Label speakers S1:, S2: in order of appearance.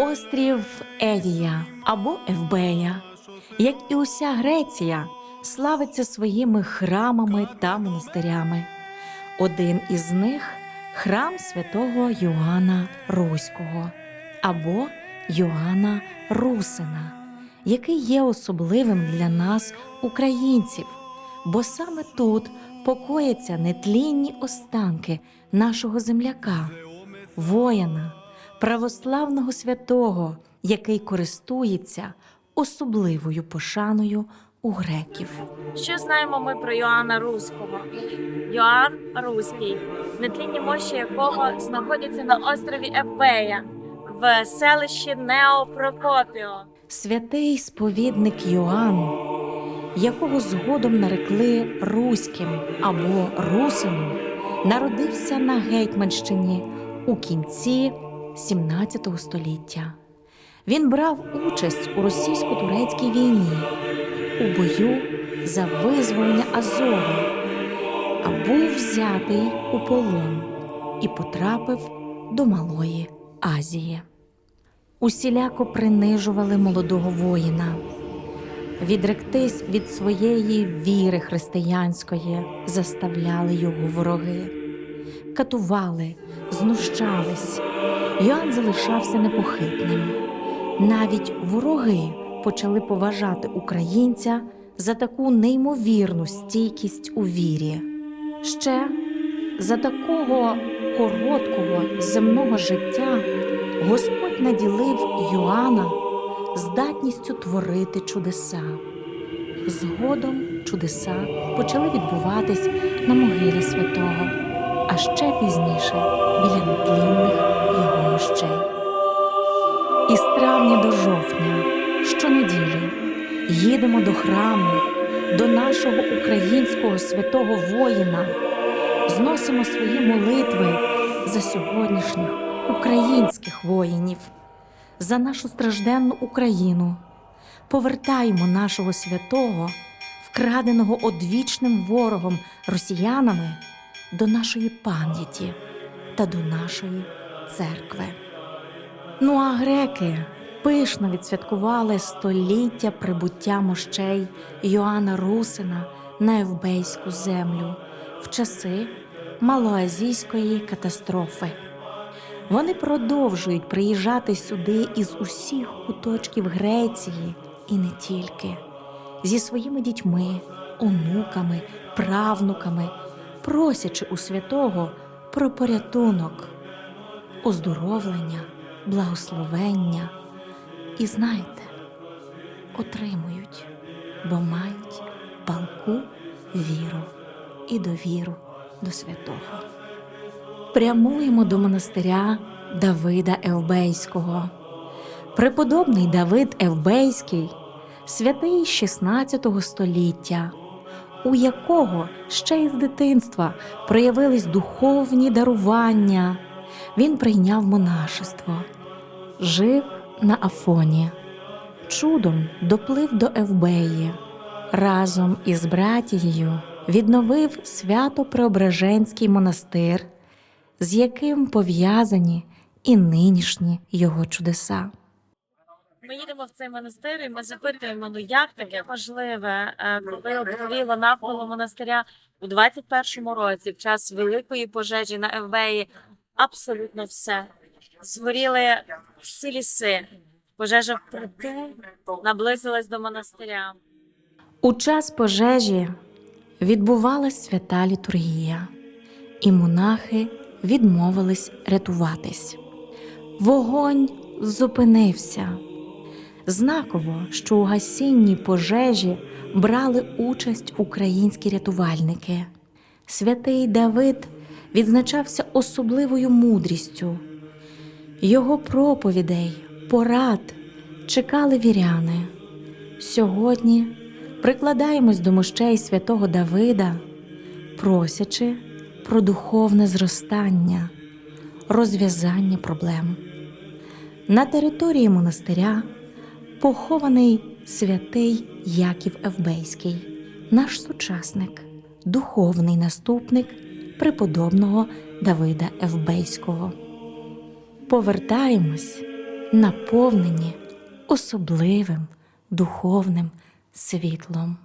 S1: Острів Евія або Евбея, як і уся Греція, славиться своїми храмами та монастирями. Один із них храм святого Йоанна Руського або Йоанна Русина, який є особливим для нас, українців, бо саме тут покояться нетлінні останки нашого земляка, воїна, православного святого, який користується особливою пошаною у греків.
S2: Що знаємо ми про Йоанна Руського? Йоанн Руський, нетлінні мощі якого знаходяться на острові Евбея в селищі Неопрокопіо.
S1: Святий сповідник Йоанн, якого згодом нарекли Руським або Русином, народився на Гетьманщині у кінці 17 століття. Він брав участь у російсько-турецькій війні, у бою за визволення Азова, а був взятий у полон і потрапив до Малої Азії. Усіляко принижували молодого воїна. Відректись від своєї віри християнської заставляли його вороги, катували, знущались. Йоанн залишався непохитним. Навіть вороги почали поважати українця за таку неймовірну стійкість у вірі. Ще за такого короткого земного життя Господь наділив Йоанна здатністю творити чудеса. Згодом чудеса почали відбуватись на могилі святого, а ще пізніше біля нетлінних його мощей. Із травня до жовтня, щонеділі, їдемо до храму, до нашого українського святого воїна, зносимо свої молитви за сьогоднішніх українських воїнів, за нашу стражденну Україну, повертаємо нашого святого, вкраденого одвічним ворогом росіянами, до нашої пам'яті та до нашої церкви. Ну а греки пишно відсвяткували століття прибуття мощей Йоанна Русина на Евбейську землю в часи малоазійської катастрофи. Вони продовжують приїжджати сюди із усіх куточків Греції і не тільки, зі своїми дітьми, онуками, правнуками, просячи у святого про порятунок, оздоровлення, благословення. І знаєте, отримують, бо мають палку віру і довіру до святого прямуємо до монастиря Давида Евбейського. Преподобний Давид Евбейський, святий 16 століття, у якого ще із дитинства проявились духовні дарування. Він прийняв монашество, жив на Афоні, чудом доплив до Евбеї. Разом із братією відновив свято-преображенський монастир з яким пов'язані і нинішні його чудеса.
S2: Ми їдемо в цей монастир і ми запитуємо, ну як таке можливе, е, коли обгоріло навколо монастиря у 21-му році, в час великої пожежі на Евбеї, абсолютно все. Згоріли всі ліси. Пожежа впритул наблизилась до монастиря.
S1: У час пожежі відбувалась свята літургія, і монахи відмовились рятуватись. Вогонь зупинився. Знаково, що у гасінній пожежі брали участь українські рятувальники. Святий Давид відзначався особливою мудрістю. Його проповідей, порад чекали віряни. Сьогодні прикладаємось до мощей святого Давида, просячи про духовне зростання, розв'язання проблем. На території монастиря похований святий Яків Евбейський, наш сучасник, духовний наступник преподобного Давида Евбейського. Повертаємось наповнені особливим духовним світлом.